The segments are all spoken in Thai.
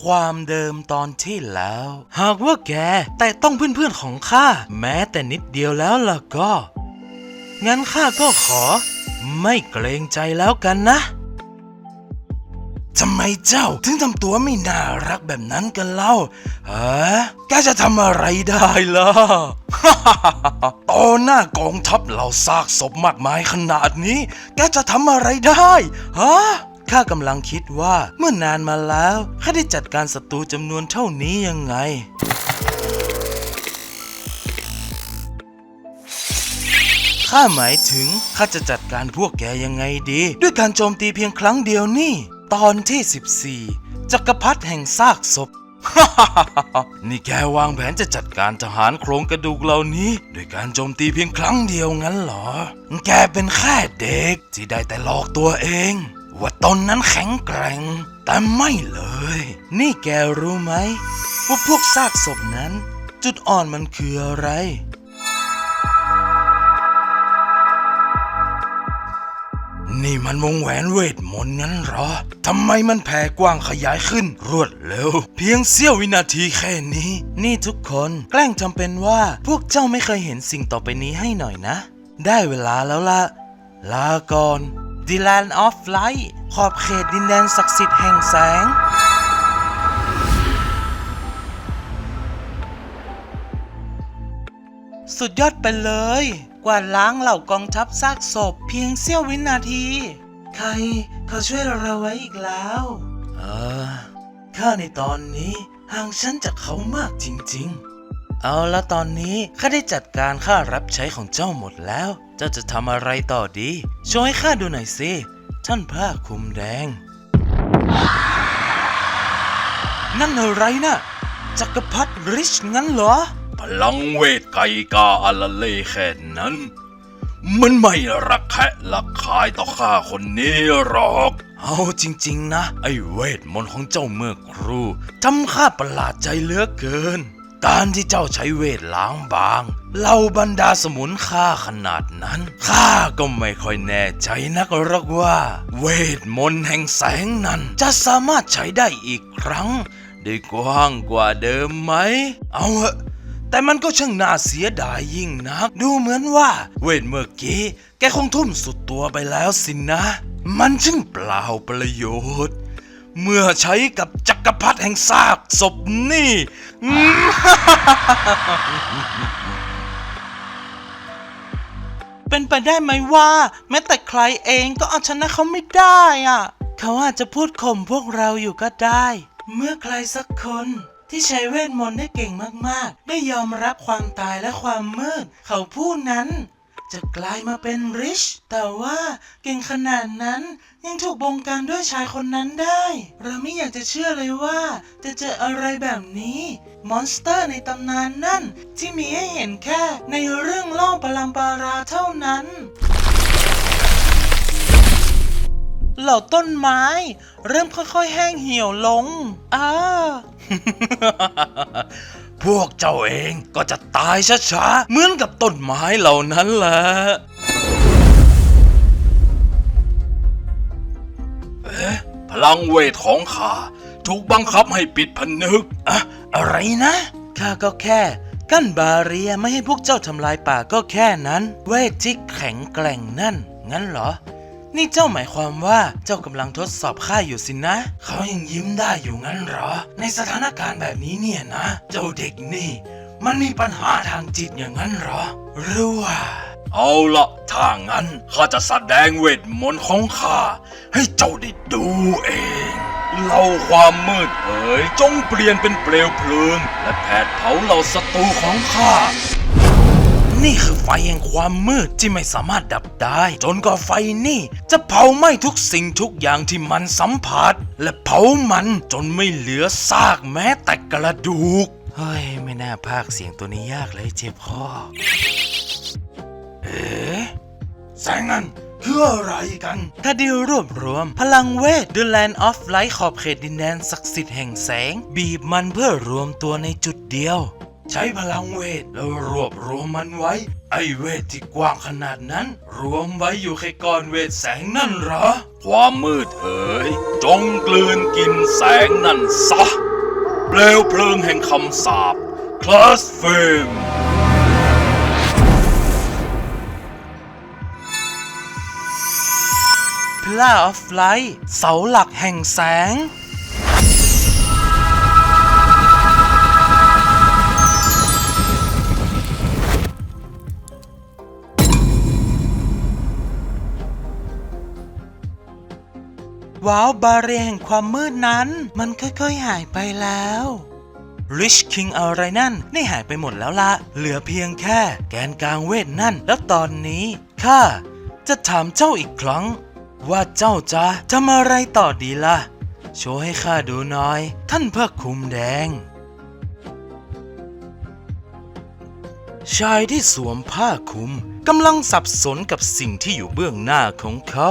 ความเดิมตอนที่แล้ว หากว่าแก แต่ต้องเพื่อนๆของข้าแม้แต่นิดเดียวแล้วล่ะก็ งั้นข้าก็ขอ ไม่เกรงใจแล้วกันนะทำไมเจ้าถึงทำตัวไม่น่ารักแบบนั้นกันเล่าฮะแกจะทำอะไรได้ล่ะต่อหน้ากองทัพเหล่าซากศพมากมายขนาดนี้ แกจะทำอะไรได้ฮะ ข้ากำลังคิดว่าเมื่อนานมาแล้วข้าได้จัดการศัตรูจำนวนเท่านี้ยังไง ข้าหมายถึงข้าจะจัดการพวกแกยังไงดี ด้วยการโจมตีเพียงครั้งเดียวนี่ ตอนที่ 14 จักรพรรดิแห่งซากศพ นี่แกวางแผนจะจัดการทหารโครงกระดูกเหล่านี้ด้วยการโจมตีเพียงครั้งเดียวงั้นเหรอ แกเป็นแค่เด็กที่ได้แต่หลอกตัวเอง ว่าตนนั้นแข็งแกร่ง แต่ไม่เลย นี่แกรู้ไหม ว่าพวกซากศพนั้น จุดอ่อนมันคืออะไร นี่มันวงแหวนเวทมนต์งั้นเหรอ ทำไมมันแผ่กว้างขยายขึ้น รวดเร็ว เพียงเสี้ยววินาทีแค่นี้ นี่ทุกคนแกล้งทำเป็นว่าพวกเจ้าไม่เคยเห็นสิ่งต่อไปนี้ให้หน่อยนะ ได้เวลาแล้วละลาก่อน The Land of Light ขอบเขตดินแดนศักดิ์สิทธิ์แห่งแสง สุดยอดไปเลย กวาดล้างเหล่ากองทัพซากศพเพียงเสี้ยววินาที ใครเขาช่วยเราไว้อีกแล้ว เออข้าในตอนนี้ห่างฉันจากเขามากจริง ๆ เอาละตอนนี้ข้าได้จัดการค่ารับใช้ของเจ้าหมดแล้ว เจ้าจะทำอะไรต่อดี ช่วยให้ข้าดูหน่อยสิ ท่านพระคุมแดง นั่นอะไรนะจักรพรรดิริชงั้นเหรอ พลังเวทไกกาอลเลแค่นั้น มันไม่รักแคะรักขายต่อข้าคนนี้หรอก เอาจริง ๆ นะ ไอ้เวทมนต์ของเจ้าเมื่อครูทำข้าประหลาดใจเหลือเกิน การที่เจ้าใช้เวทล้างบางเหล่าบรรดาสมุนข้าขนาดนั้นข้าก็ไม่ค่อยแน่ใจนักหรอกว่า เวทมนต์แห่งแสงนั้น จะสามารถใช้ได้อีกครั้ง ได้กว้างกว่าเดิมไหม เอาเถอะแต่มันก็ช่างน่าเสียดายยิ่งนัก ดูเหมือนว่า เวทเมื่อกี้ แกคงทุ่มสุดตัวไปแล้วสินะมันช่างเปล่าประโยชน์ เมื่อใช้กับจักรพรรดิแห่งซากศพนี่ เป็นไปได้ไหมว่า แม้แต่ใครเองก็เอาชนะเขาไม่ได้อะ เขาอาจจะพูดข่มพวกเราอยู่ก็ได้ เมื่อใครสักคนที่ใช้เวทมนต์ได้เก่งมาก ๆ ได้ยอมรับความตายและความมืด เขาผู้นั้น จะกลายมาเป็นริช แต่ว่าเก่งขนาดนั้นยังถูกบงการด้วยชายคนนั้นได้ เราไม่อยากจะเชื่อเลยว่า จะเจออะไรแบบนี้ มอนสเตอร์ในตำนานนั่น ที่มีให้เห็นแค่ในเรื่องเล่าปลัมปาราเท่านั้นเหล่าต้นไม้ เริ่มค่อยๆ แห้งเหี่ยวลง อ้า พวกเจ้าเองก็จะตายช้าๆ เหมือนกับต้นไม้เหล่านั้นแหละพลังเวทของข้าถูกบังคับให้ปิดผนึกอะอะไรนะ ข้าก็แค่ กั้นบาเรียไม่ให้พวกเจ้าทำลายป่าก็แค่นั้น เวทที่แข็งแกร่งนั่น งั้นเหรอ นี่เจ้าหมายความว่าเจ้ากำลังทดสอบข้าอยู่สินะ เขายังยิ้มได้อยู่งั้นเหรอ ในสถานการณ์แบบนี้เนี่ยนะ เจ้าเด็กนี่ มันมีปัญหาทางจิตอย่างนั้นเหรอ หรือว่า เอาละถ้างั้นข้าจะแสดงเวทมนต์ของข้าให้เจ้าได้ดูเองเล่าความมืดเอ๋ยจงเปลี่ยนเป็นเปลวเพลิง และแผดเผาเหล่าศัตรูของข้า นี่คือไฟแห่งความมืดที่ไม่สามารถดับได้ จนกว่าไฟนี่ จะเผาไหม้ทุกสิ่งทุกอย่างที่มันสัมผัส และเผามันจนไม่เหลือซากแม้แต่กระดูก เฮ้ย ไม่น่าพากเสียงตัวนี้ยากเลยเจ็บคอเอ๊ะแสงนั้นคืออะไรกัน ถ้าได้รวบรวม พลังเวท The Land of Light ขอบเขตดินแดนศักดิ์สิทธิ์แห่งแสง บีบมันเพื่อรวมตัวในจุดเดียว ใช้พลังเวทแล้วรวบรวมมันไว้ ไอเวทที่กว้างขนาดนั้น รวมไว้อยู่แค่ก้อนเวทแสงนั่นเหรอ ความมืดเอ๋ยจงกลืนกินแสงนั่นซะ เปลวเพลิงแห่งคำสาปคลาสเฟมพลาออฟไลท์เสาหลักแห่งแสง ว้าวบาเรียแห่งความมืดนั้น มันค่อยๆหายไปแล้ว Rich King อะไรนั่นได้หายไปหมดแล้วละ เหลือเพียงแค่แกนกลางเวทนั่น แล้วตอนนี้ข้าจะถามเจ้าอีกครั้ง ว่าเจ้าจะทำอะไรต่อดีล่ะ โชว์ให้ข้าดูหน่อย ท่านพระคุมแดง ชายที่สวมผ้าคลุมกำลังสับสนกับสิ่งที่อยู่เบื้องหน้าของเขา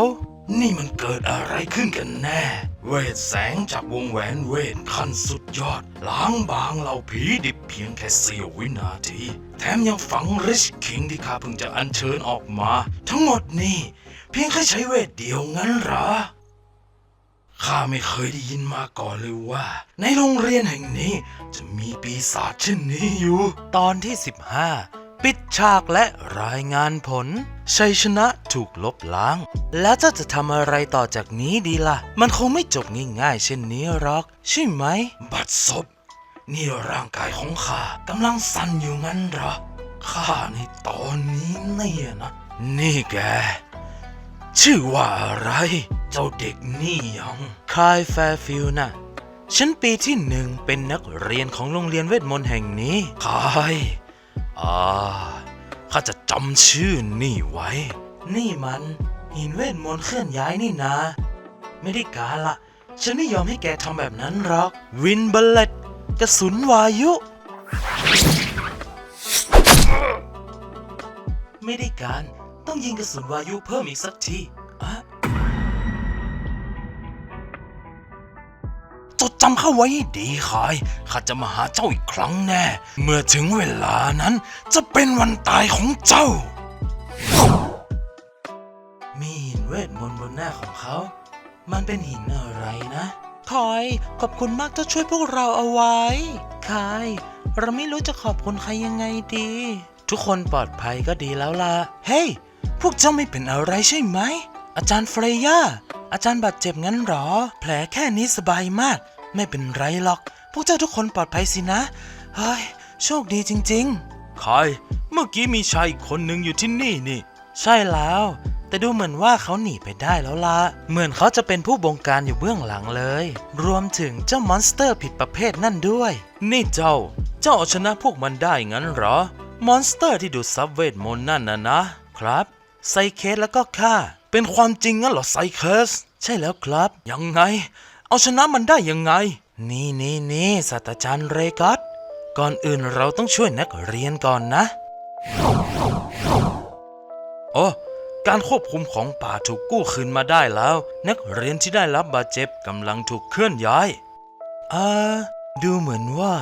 นี่มันเกิดอะไรขึ้นกันแน่ เวทแสงจากวงแหวนเวทขั้นสุดยอด ล้างบางเหล่าผีดิบเพียงแค่เสี้ยววินาที แถมยังฝังริชคิงที่ข้าเพิ่งจะอัญเชิญออกมา ทั้งหมดนี่ เพียงแค่ใช้เวทเดียวงั้นหรอข้าไม่เคยได้ยินมาก่อนเลยว่า ในโรงเรียนแห่งนี้จะมีปีศาจเช่นนี้อยู่ ตอนที่ 15 ปิดฉากและรายงานผล ชัยชนะถูกลบล้าง แล้วเจ้าจะทำอะไรต่อจากนี้ดีล่ะ มันคงไม่จบง่ายๆเช่นนี้หรอก ใช่ไหม บัดซบนี่ร่างกายของข้ากำลังสั่นอยู่งั้นเหรอข้าในตอนนี้เนี่ยนะ นี่แก ชื่อว่าอะไร เจ้าเด็กนี่ยังคายแฟร์ฟิลด์น่ะ ฉันปีที่หนึ่งเป็นนักเรียนของโรงเรียนเวทมนต์แห่งนี้คาย อ่าข้าจะจำชื่อนี่ไว้ นี่มันหินเวทมนต์เคลื่อนย้ายนี่นาไม่ได้การละ ฉันไม่ยอมให้แกทำแบบนั้นหรอก วินเบลเลตกระสุนวายุ ไม่ได้การ ต้องยิงกระสุนวายุเพิ่มอีกสักที จดจำเข้าไว้ให้ดีคาย ข้าจะมาหาเจ้าอีกครั้งแน่ เมื่อถึงเวลานั้นจะเป็นวันตายของเจ้า มีหินเวทมนต์บนหน้าของเขา มันเป็นหินอะไรนะคอยขอบคุณมากที่ช่วยพวกเราเอาไว้คาย เราไม่รู้จะขอบคุณใครยังไงดี ทุกคนปลอดภัยก็ดีแล้วล่ะ เฮ้ย พวกเจ้าไม่เป็นอะไรใช่ไหม อาจารย์เฟรย่าอาจารย์บาดเจ็บงั้นเหรอ แผลแค่นี้สบายมาก ไม่เป็นไรหรอก พวกเจ้าทุกคนปลอดภัยสินะ เฮ้ย โชคดีจริงๆใครเมื่อกี้มีชายอีกคนหนึ่งอยู่ที่นี่นี่ ใช่แล้ว แต่ดูเหมือนว่าเขาหนีไปได้แล้วล่ะเหมือนเขาจะเป็นผู้บงการอยู่เบื้องหลังเลย รวมถึงเจ้ามอนสเตอร์ผิดประเภทนั่นด้วย นี่เจ้า เจ้าเอาชนะพวกมันได้งั้นเหรอ มอนสเตอร์ที่ดูดซับเวทมนต์นั่นนะนะ ครับไซเคสแล้วก็ข้าเป็นความจริงงั้นเหรอไซเคสใช่แล้วครับ ยังไง เอาชนะมันได้ยังไง นี่นี่นี่ศาสตราจารย์เรกัสก่อนอื่นเราต้องช่วยนักเรียนก่อนนะโอ้การควบคุมของป่าถูกกู้คืนมาได้แล้ว นักเรียนที่ได้รับบาดเจ็บกำลังถูกเคลื่อนย้ายอ่าดูเหมือนว่า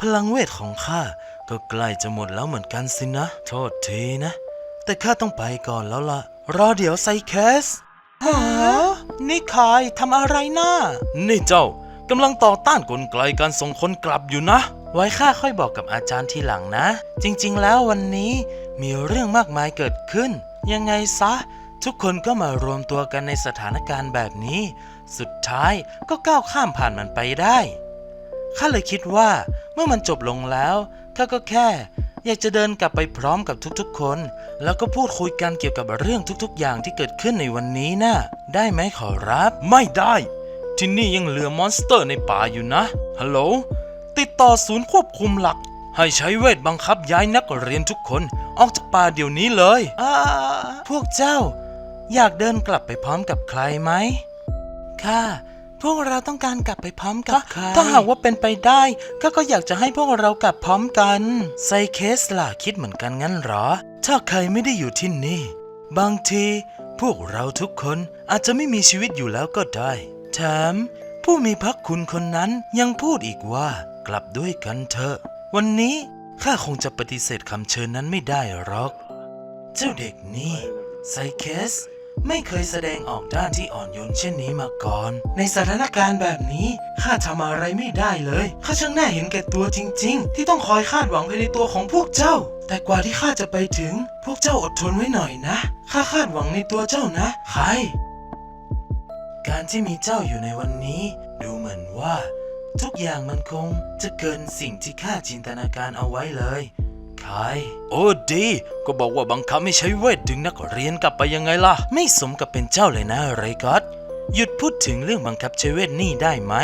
พลังเวทของข้าก็ใกล้จะหมดแล้วเหมือนกันสินะ โทษทีนะ แต่ข้าต้องไปก่อนแล้วล่ะ รอเดี๋ยวไซเคส ฮะนี่คายทำอะไรนะ่านี่เจ้ากำลังต่อต้านกลไกการส่งคนกลับอยู่นะ ไว้ข้าค่อยบอกกับอาจารย์ทีหลังนะ จริงๆ แล้ววันนี้มีเรื่องมากมายเกิดขึ้น ยังไงซะ ทุกคนก็มารวมตัวกันในสถานการณ์แบบนี้ สุดท้ายก็ก้าวข้ามผ่านมันไปได้ข้าเลยคิดว่าเมื่อมันจบลงแล้วข้าก็แค่ อยากจะเดินกลับไปพร้อมกับทุกๆคน แล้วก็พูดคุยกันเกี่ยวกับเรื่องทุกๆ อย่างที่เกิดขึ้นในวันนี้นะ่ะได้ไหมขอรับ ไม่ได้ ที่นี่ยังเหลือมอนสเตอร์ในป่าอยู่นะฮัลโหลติดต่อศูนย์ควบคุมหลัก ให้ใช้เวทบังคับย้ายนักเรียนทุกคน ออกจากป่าเดี๋ยวนี้เลยอ่าพวกเจ้า อยากเดินกลับไปพร้อมกับใครไหมค่ะ พวกเราต้องการกลับไปพร้อมกับใครถ้าหากว่าเป็นไปได้ก็ก็อยากจะให้พวกเรากลับพร้อมกันไซเคสล่ะคิดเหมือนกันงั้นเหรอ ถ้าใครไม่ได้อยู่ที่นี่ บางที พวกเราทุกคนอาจจะไม่มีชีวิตอยู่แล้วก็ได้ แถม ผู้มีพระคุณคนนั้นยังพูดอีกว่ากลับด้วยกันเถอะ วันนี้ข้าคงจะปฏิเสธคำเชิญนั้นไม่ได้หรอก เจ้าเด็กนี่ไซเคส ไม่เคยแสดงออกด้านที่อ่อนโยนเช่นนี้มาก่อน ในสถานการณ์แบบนี้ข้าทำอะไรไม่ได้เลยข้าช่างน่าเห็นแก่ตัวจริง ๆ ที่ต้องคอยคาดหวังภายในตัวของพวกเจ้า แต่กว่าที่ข้าจะไปถึง พวกเจ้าอดทนไว้หน่อยนะข้าคาดหวังในตัวเจ้านะใครการที่มีเจ้าอยู่ในวันนี้ ดูเหมือนว่า ทุกอย่างมันคงจะเกินสิ่งที่ข้าจินตนาการเอาไว้เลย ใครโอ้ดี ก็บอกว่าบังคับไม่ใช้เวทดึงนักเรียนกลับไปยังไงล่ะ ไม่สมกับเป็นเจ้าเลยนะไรกอตหยุดพูดถึงเรื่องบังคับใช้เวทนี่ได้ไหม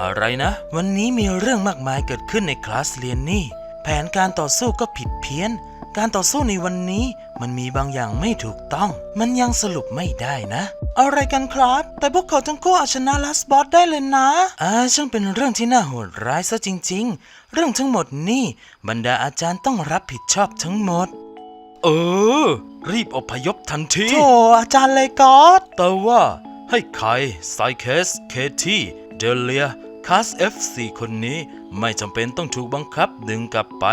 อะไรนะ วันนี้มีเรื่องมากมายเกิดขึ้นในคลาสเรียนนี่ แผนการต่อสู้ก็ผิดเพี้ยน การต่อสู้ในวันนี้ มันมีบางอย่างไม่ถูกต้อง มันยังสรุปไม่ได้นะ อะไรกันครับ แต่พวกเขาทั้งคู่เอาชนะลัสบอสได้เลยนะ อ่าช่างเป็นเรื่องที่น่าโหดร้ายซะจริง ๆ เรื่องทั้งหมดนี่บรรดาอาจารย์ต้องรับผิดชอบทั้งหมด เออ รีบอพยพทันทีโถอาจารย์เลยกอดแต่ว่า ให้ใครไซเคส เคที่ เดเลียคาส F4 คนนี้ไม่จำเป็นต้องถูกบังคับดึงกลับไป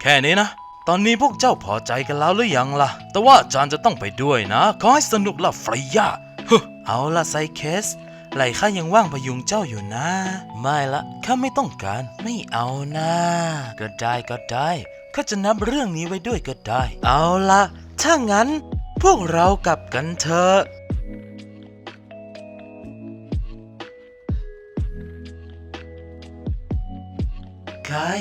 แค่นี้นะ ตอนนี้พวกเจ้าพอใจกันแล้วหรือยังล่ะ แต่ว่าจารย์จะต้องไปด้วยนะ ขอให้สนุกละฟรายาฮึเอาละไซเคส ไหลข้ายังว่างพยุงเจ้าอยู่นะ ไม่ละข้าไม่ต้องการ ไม่เอานะ ก็ได้ก็ได้ข้าจะนับเรื่องนี้ไว้ด้วยก็ได้ เอาละถ้างั้น พวกเรากลับกันเถอะกาย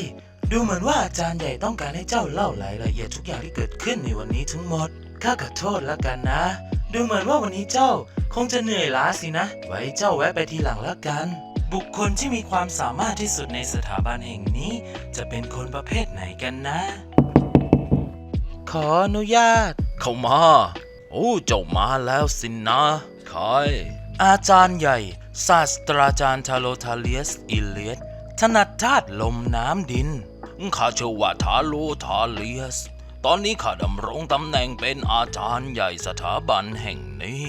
ดูเหมือนว่าอาจารย์ใหญ่ต้องการให้เจ้าเล่ารายละเอียดทุกอย่างที่เกิดขึ้นในวันนี้ทั้งหมด ข้าขอโทษแล้วกันนะ ดูเหมือนว่าวันนี้เจ้าคงจะเหนื่อยล้าสินะ ไว้เจ้าแวะไปทีหลังแล้วกัน บุคคลที่มีความสามารถที่สุดในสถาบันแห่งนี้ จะเป็นคนประเภทไหนกันนะ ขออนุญาต เข้ามา โอ้เจ้ามาแล้วสินะใครอาจารย์ใหญ่ ศาสตราจารย์ทาโลทาเลียสอิเลียสถนัดธาตุลมน้ำดิน ข้าชื่อว่าทาโลทาเลียส ตอนนี้ข้าดำรงตำแหน่งเป็นอาจารย์ใหญ่สถาบันแห่งนี้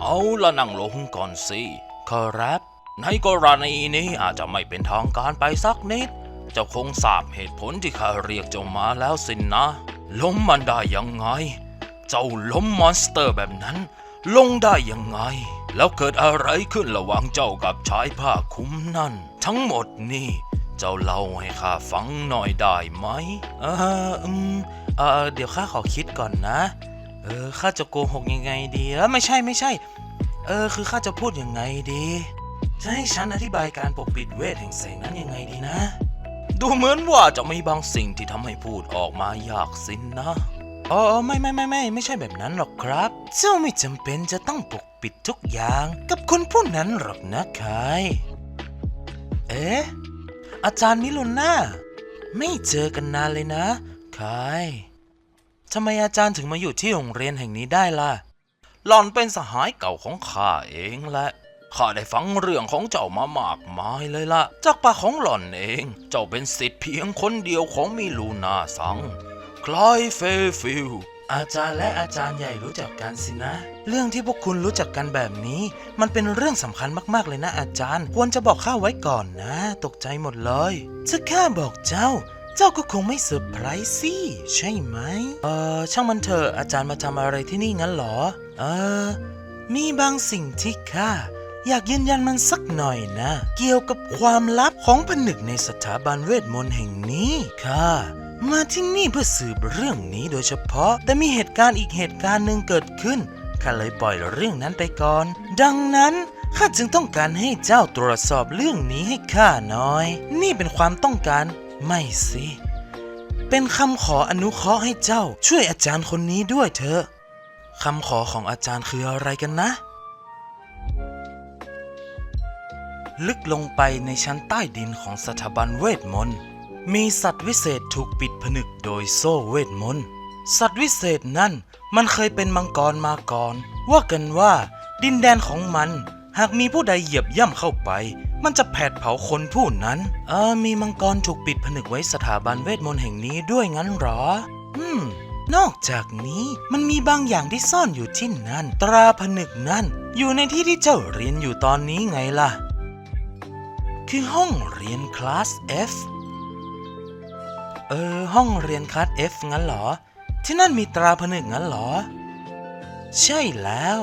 เอาละนั่งลงก่อนสิขอรับในกรณีนี้อาจจะไม่เป็นทางการไปสักนิด เจ้าคงทราบเหตุผลที่ข้าเรียกเจ้ามาแล้วสินนะ ล้มมันได้ยังไง เจ้าล้มมอนสเตอร์แบบนั้น ลงได้ยังไง แล้วเกิดอะไรขึ้นระหว่างเจ้ากับชายผ้าคลุมนั่น ทั้งหมดนี่ เจ้าเล่าให้ข้าฟังหน่อยได้ไหมเอออืมเออเดี๋ยวข้าขอคิดก่อนนะ เออข้าจะโกหกยังไงดีเออไม่ใช่ไม่ใช่ เออคือข้าจะพูดยังไงดี จะให้ฉันอธิบายการปกปิดเวทแห่งแสงนั้นยังไงดีนะ ดูเหมือนว่าจะมีบางสิ่งที่ทำให้พูดออกมายากสินนะอ๋อไม่ไม่ไม่ไม่ไม่ใช่แบบนั้นหรอกครับ เจ้าไม่จำเป็นจะต้องปกปิดทุกอย่างกับคนผู้นั้นหรอกนะคายเอ๊ะ อาจารย์มิลุน่าไม่เจอกันนานเลยนะคายทำไมอาจารย์ถึงมาอยู่ที่โรงเรียนแห่งนี้ได้ล่ะ หล่อนเป็นสหายเก่าของข้าเองแหละข้าได้ฟังเรื่องของเจ้ามามากมายเลยล่ะ จากปากของหล่อนเอง เจ้าเป็นสิทธิ์เพียงคนเดียวของมิลูนาสัง คลายเฟฟิล อาจารย์และอาจารย์ใหญ่รู้จักกันสินะ เรื่องที่พวกคุณรู้จักกันแบบนี้ มันเป็นเรื่องสำคัญมากๆเลยนะอาจารย์ ควรจะบอกข้าไว้ก่อนนะ ตกใจหมดเลยถ้าข้าบอกเจ้า เจ้าก็คงไม่เซอร์ไพรส์สิใช่ไหม เออช่างมันเถอะอาจารย์มาทำอะไรที่นี่งั้นเหรอ เออ มีบางสิ่งที่ข้าอยากยืนยันมันสักหน่อยนะ เกี่ยวกับความลับของผนึกในสถาบันเวทมนต์แห่งนี้ค่ะ มาที่นี่เพื่อสืบเรื่องนี้โดยเฉพาะ แต่มีเหตุการณ์อีกเหตุการณ์หนึ่งเกิดขึ้นข้าเลยปล่อยเรื่องนั้นไปก่อน ดังนั้นข้าจึงต้องการให้เจ้าตรวจสอบเรื่องนี้ให้ข้าน่อย นี่เป็นความต้องการไม่สิ เป็นคำขออนุเคราะห์ให้เจ้าช่วยอาจารย์คนนี้ด้วยเถอะคำขอของอาจารย์คืออะไรกันนะ ลึกลงไปในชั้นใต้ดินของสถาบันเวทมนต์ มีสัตว์วิเศษถูกปิดผนึกโดยโซ่เวทมนต์ สัตว์วิเศษนั่นมันเคยเป็นมังกรมาก่อน ว่ากันว่าดินแดนของมัน หากมีผู้ใดเหยียบย่ำเข้าไป มันจะแผดเผาคนผู้นั้น เออ มีมังกรถูกปิดผนึกไว้สถาบันเวทมนต์แห่งนี้ด้วยงั้นหรอ อืม นอกจากนี้มันมีบางอย่างที่ซ่อนอยู่ที่นั่น ตราผนึกนั่น อยู่ในที่ที่เจ้าเรียนอยู่ตอนนี้ไงล่ะ คือห้องเรียนคลาส F เออ ห้องเรียนคลาส F งั้นเหรอ ที่นั่นมีตราผนึกงั้นเหรอ ใช่แล้ว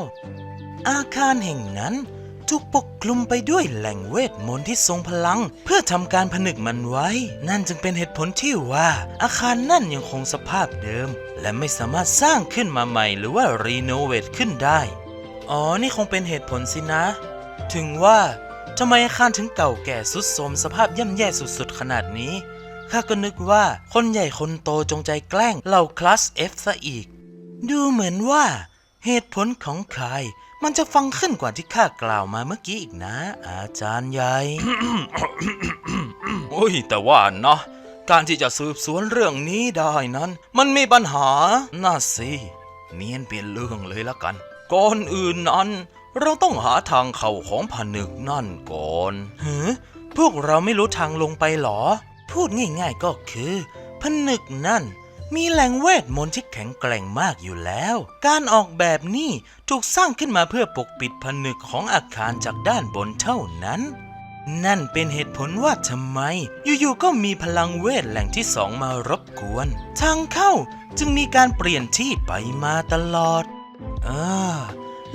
อาคารแห่งนั้นถูกปกคลุมไปด้วยแหล่งเวทมนต์ที่ทรงพลัง เพื่อทำการผนึกมันไว้ นั่นจึงเป็นเหตุผลที่ว่า อาคารนั่นยังคงสภาพเดิม และไม่สามารถสร้างขึ้นมาใหม่ หรือว่ารีโนเวทขึ้นได้ อ๋อ นี่คงเป็นเหตุผลสินะ ถึงว่าทำไมอาคารถึงเก่าแก่สุดโทรมสภาพย่ำแย่สุดๆขนาดนี้ ข้าก็นึกว่าคนใหญ่คนโตจงใจแกล้งเหล่าคลาส F ซะอีก ดูเหมือนว่า เหตุผลของใคร มันจะฟังขึ้นกว่าที่ข้ากล่าวมาเมื่อกี้อีกนะ อาจารย์ใหญ่ โอ้ย แต่ว่านะการที่จะสืบสวนเรื่องนี้ได้นั้น มันมีปัญหา น่าสิเนียนเปลี่ยนเรื่องเลยละกัน ก่อนอื่นนั้น เราต้องหาทางเข้าของผนึกนั่นก่อนเฮ้พวกเราไม่รู้ทางลงไปหรอ พูดง่ายๆก็คือผนึกนั่นมีแหล่งเวทมนต์ที่แข็งแกร่งมากอยู่แล้ว การออกแบบนี้ถูกสร้างขึ้นมาเพื่อปกปิดผนึกของอาคารจากด้านบนเท่านั้น นั่นเป็นเหตุผลว่าทำไม อยู่ๆก็มีพลังเวทแหล่งที่สองมารบกวน ทางเข้าจึงมีการเปลี่ยนที่ไปมาตลอด เออ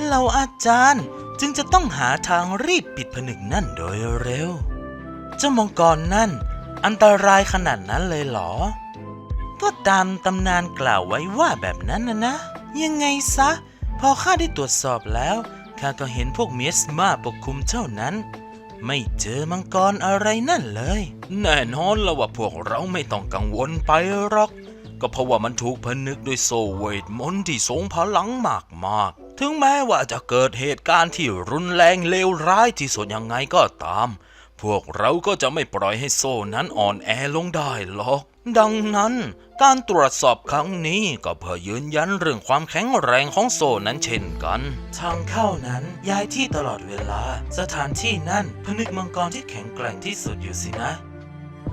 เราอาจารย์จึงจะต้องหาทางรีบปิดผนึกนั่นโดยเร็ว เจ้ามังกรนั่น อันตรายขนาดนั้นเลยเหรอ ก็ตามตำนานกล่าวไว้ว่าแบบนั้นนะนะ ยังไงซะ พอข้าได้ตรวจสอบแล้ว ข้าก็เห็นพวกเมสมาปกคลุมเท่านั้น ไม่เจอมังกรอะไรนั่นเลย แน่นอนแล้วว่าพวกเราไม่ต้องกังวลไปหรอก ก็เพราะว่ามันถูกผนึกด้วยโซเวทมนต์ที่ทรงพลังมากมากถึงแม้ว่าจะเกิดเหตุการณ์ที่รุนแรงเลวร้ายที่สุดยังไงก็ตาม พวกเราก็จะไม่ปล่อยให้โซ่นั้นอ่อนแอลงได้หรอก ดังนั้น การตรวจสอบครั้งนี้ก็เพื่อยืนยันเรื่องความแข็งแรงของโซ่นั้นเช่นกัน ทางเข้านั้นย้ายที่ตลอดเวลา สถานที่นั่นผนึกมังกรที่แข็งแกร่งที่สุดอยู่สินะ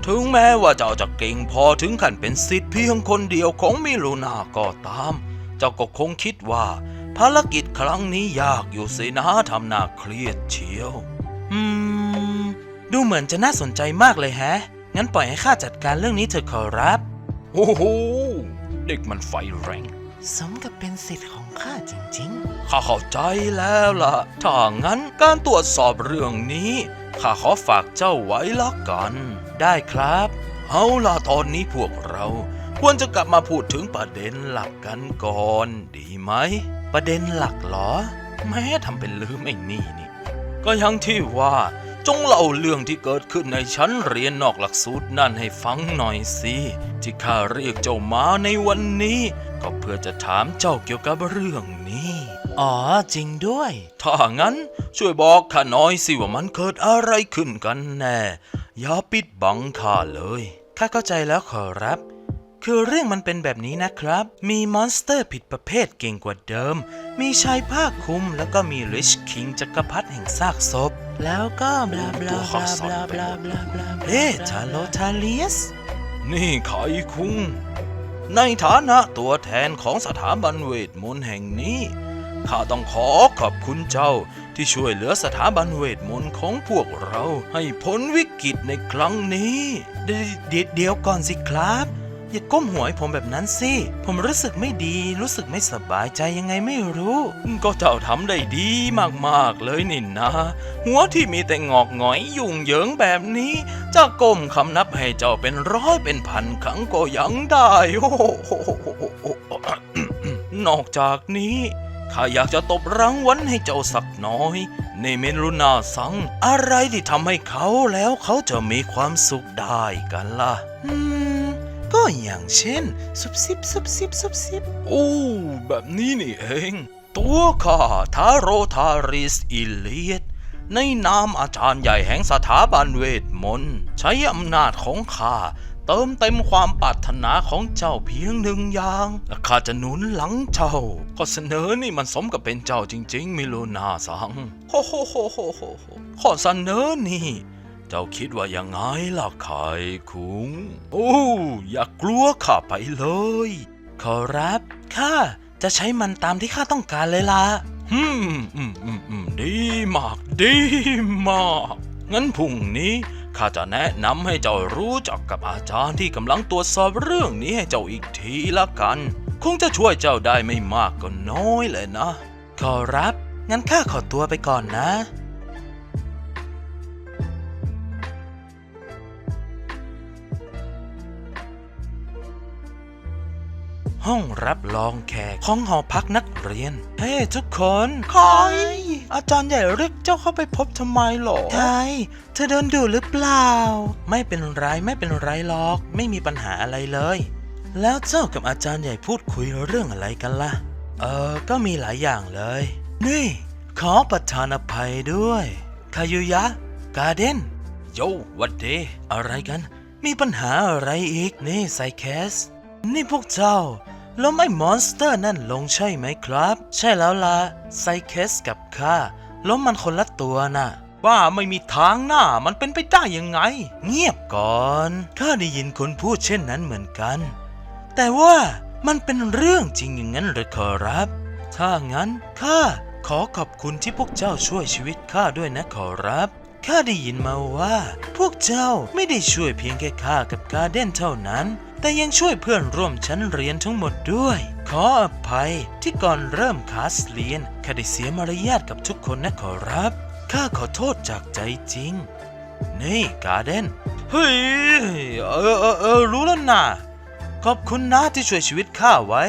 ถึงแม้ว่าเจ้าจะเก่งพอถึงขั้นเป็นสิทธิ์เพียงคนเดียวของมิลูนาก็ตาม เจ้าก็คงคิดว่า ภารกิจครั้งนี้ยากอยู่สินะทำหน้าเครียดเชียว อืม ดูเหมือนจะน่าสนใจมากเลยแฮะ งั้นปล่อยให้ข้าจัดการเรื่องนี้เถอะขอรับ โอ้โห เด็กมันไฟแรง สมกับเป็นสิทธิ์ของข้าจริงข้าเข้าใจแล้วล่ะ ถ้างั้นการตรวจสอบเรื่องนี้ ข้าขอฝากเจ้าไว้ละกันๆได้ครับ เอาล่ะตอนนี้พวกเรา ควรจะกลับมาพูดถึงประเด็นหลักกันก่อน ดีไหม ประเด็นหลักเหรอ แม้ทำเป็นลืมไอ้นี่นี่ ก็อยังที่ว่า จงเล่าเรื่องที่เกิดขึ้นในชั้นเรียนนอกหลักสูตรนั่นให้ฟังหน่อยสิ ที่ข้าเรียกเจ้ามาในวันนี้ ก็เพื่อจะถามเจ้าเกี่ยวกับเรื่องนี้ อ๋อจริงด้วย ถ้างั้นช่วยบอกข้าหน่อยสิว่ามันเกิดอะไรขึ้นกันแน่ อย่าปิดบังข้าเลย ข้าเข้าใจแล้วขอรับ คือเรื่องมันเป็นแบบนี้นะครับ มีมอนสเตอร์ผิดประเภทเก่งกว่าเดิม มีชายผ้าคลุมแล้วก็มีริชคิงจักรพรรดิแห่งซากศพ แล้วก็บลาบลาบลาบลาบลาบลาบลาเอ๊ะทาโลทาเลียส นี่ไขคุง ในฐานะตัวแทนของสถาบันเวทมนต์แห่งนี้ ข้าต้องขอขอบคุณเจ้าที่ช่วยเหลือสถาบันเวทมนต์ของพวกเราให้พ้นวิกฤตในครั้งนี้ เดี๋ยวเดี๋ยวเดี๋ยวก่อนสิครับ อย่าก้มหัวให้ผมแบบนั้นสิ ผมรู้สึกไม่ดี รู้สึกไม่สบายใจยังไงไม่รู้ ก็เจ้าทำได้ดีมากๆเลยนี่นะ หัวที่มีแต่งอกหงอยยุ่งเหยิงแบบนี้จะก้มคำนับให้เจ้าเป็นร้อยเป็นพันครั้งก็ยังได้โอ้นอกจากนี้ข้าอยากจะตบรางวัลให้เจ้าสักน้อย ในเมรุนาสัง อะไรที่ทำให้เขาแล้วเขาจะมีความสุขได้กันล่ะ อย่างเช่น ซุบซิบซุบซิบซุบซิบโอ้ แบบนี้นี่เอง ตัวข้าทาโรทาริสอิเลียดในนามอาจารย์ใหญ่แห่งสถาบันเวทมนต์ใช้อำนาจของข้าเติมเต็มความปรารถนาของเจ้าเพียงหนึ่งอย่างและข้าจะหนุนหลังเจ้าข้อเสนอนี่มันสมกับเป็นเจ้าจริง ๆ มิโลนาสังโฮโฮโฮโฮโฮข้อเสนอนี่ เจ้าคิดว่ายังไงล่ะไข่คุง โอ้ อย่ากลัวข้าไปเลย ขอรับข้าจะใช้มันตามที่ข้าต้องการเลยล่ะฮึมอืมอืมอืมดีมาก ดีมาก งั้นพรุ่งนี้ข้าจะแนะนำให้เจ้ารู้จักกับอาจารย์ที่กำลังตรวจสอบเรื่องนี้ให้เจ้าอีกทีละกัน คงจะช่วยเจ้าได้ไม่มากก็น้อยเลยนะ ขอรับ งั้นข้าขอตัวไปก่อนนะ ห้องรับรองแขกของหอพักนักเรียน เฮ้ทุกคนใครอาจารย์ใหญ่เรียกเจ้าเข้าไปพบทำไมหรอใช่เธอโดนดูหรือเปล่า ไม่เป็นไรไม่เป็นไรหรอก ไม่มีปัญหาอะไรเลย แล้วเจ้ากับอาจารย์ใหญ่พูดคุยเรื่องอะไรกันล่ะ เออ ก็มีหลายอย่างเลย นี่ ขอประทานอภัยด้วยคายุยะ กาเดนโยวัดเดอะไรกัน มีปัญหาอะไรอีกนี่ไซแคส นี่พวกเจ้า ล้มไอ้มอนสเตอร์นั่นลงใช่ไหมครับ ใช่แล้วล่ะไซเคสกับข้าล้มมันคนละตัวน่ะว่าไม่มีทางหน้ามันเป็นไปได้ยังไง เงียบก่อนข้าได้ยินคนพูดเช่นนั้นเหมือนกัน แต่ว่ามันเป็นเรื่องจริงอย่างนั้นหรือขอรับ ถ้างั้นข้าขอขอบคุณที่พวกเจ้าช่วยชีวิตข้าด้วยนะขอรับข้าได้ยินมาว่า พวกเจ้าไม่ได้ช่วยเพียงแค่ข้ากับการเด้นเท่านั้น แต่ยังช่วยเพื่อนร่วมชั้นเรียนทั้งหมดด้วย ขออภัยที่ก่อนเริ่มคลาสเรียนข้าได้เสียมารยาทกับทุกคนนะขอรับ ข้าขอโทษจากใจจริง นี่การ์เดน เฮ้ย เออเออเออรู้แล้วนะขอบคุณนะที่ช่วยชีวิตข้าไว้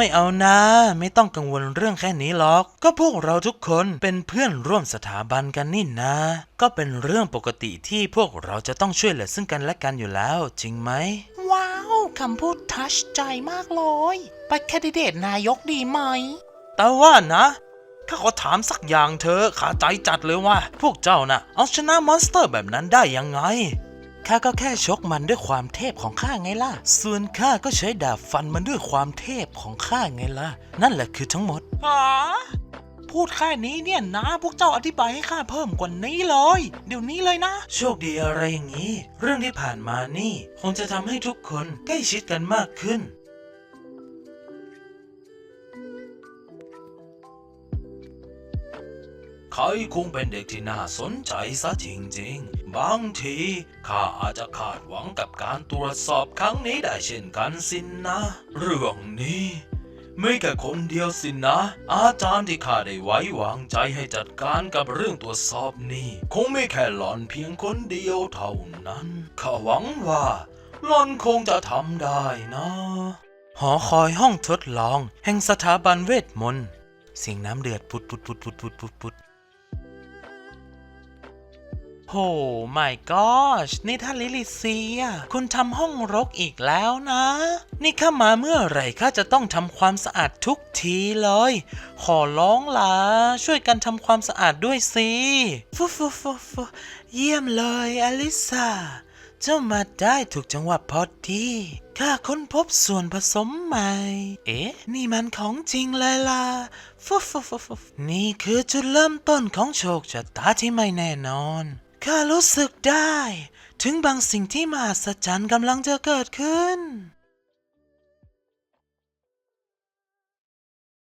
ไม่เอานะ ไม่ต้องกังวลเรื่องแค่นี้หรอก ก็พวกเราทุกคนเป็นเพื่อนร่วมสถาบันกันนี่นะ ก็เป็นเรื่องปกติที่พวกเราจะต้องช่วยเหลือซึ่งกันและกันอยู่แล้ว จริงไหม ว้าว คำพูดทัชใจมากเลยไปแคนดิเดตนายกดีไหม แต่ว่านะข้าขอถามสักอย่างเธอะขาใจจัดเลยว่า พวกเจ้าน่ะ เอาชนะมอนสเตอร์แบบนั้นได้ยังไง ข้าก็แค่ชกมันด้วยความเทพของข้าไงล่ะ ส่วนข้าก็ใช้ดาบฟันมันด้วยความเทพของข้าไงล่ะ นั่นแหละคือทั้งหมดหาพูดแค่นี้เนี่ยนะ พวกเจ้าอธิบายให้ข้าเพิ่มกว่านี้เลย เดี๋ยวนี้เลยนะ โชคดีอะไรอย่างนี้ เรื่องที่ผ่านมานี่ คงจะทำให้ทุกคนใกล้ชิดกันมากขึ้นเขาคงเป็นเด็กที่น่าสนใจซะจริงๆ บางทีข้าอาจจะคาดหวังกับการตรวจสอบครั้งนี้ได้เช่นกันสินนะ เรื่องนี้ ไม่แค่คนเดียวสินนะ อาจารย์ที่ข้าได้ไว้วางใจให้จัดการกับเรื่องตรวจสอบนี้คงไม่แค่หลอนเพียงคนเดียวเท่านั้นข้าหวังว่าหลอนคงจะทำได้นะหอคอยห้องทดลอง แห่งสถาบันเวทมนต์เสียงน้ำเดือดปุดปุดปุดปุดปุดปุดปุด โหไม่ก็ชนี่ท่านลิลิเซีย คุณทำห้องรกอีกแล้วนะ นี่ข้ามาเมื่อไหร่ข้าจะต้องทำความสะอาดทุกทีเลย ขอร้องล่ะ ช่วยกันทำความสะอาดด้วยสิฟุฟุฟุฟุเยี่ยมเลยอลิซาเจ้ามาได้ถูกจังหวะพอดีข้าค้นพบส่วนผสมใหม่ เอ๊ะ นี่มันของจริงเลยล่ะฟุฟฟุฟฟุฟนี่คือจุดเริ่มต้นของโชคชะตาที่ไม่แน่นอน ข้ารู้สึกได้ ถึงบางสิ่งที่มหัศจรรย์กำลังจะเกิดขึ้น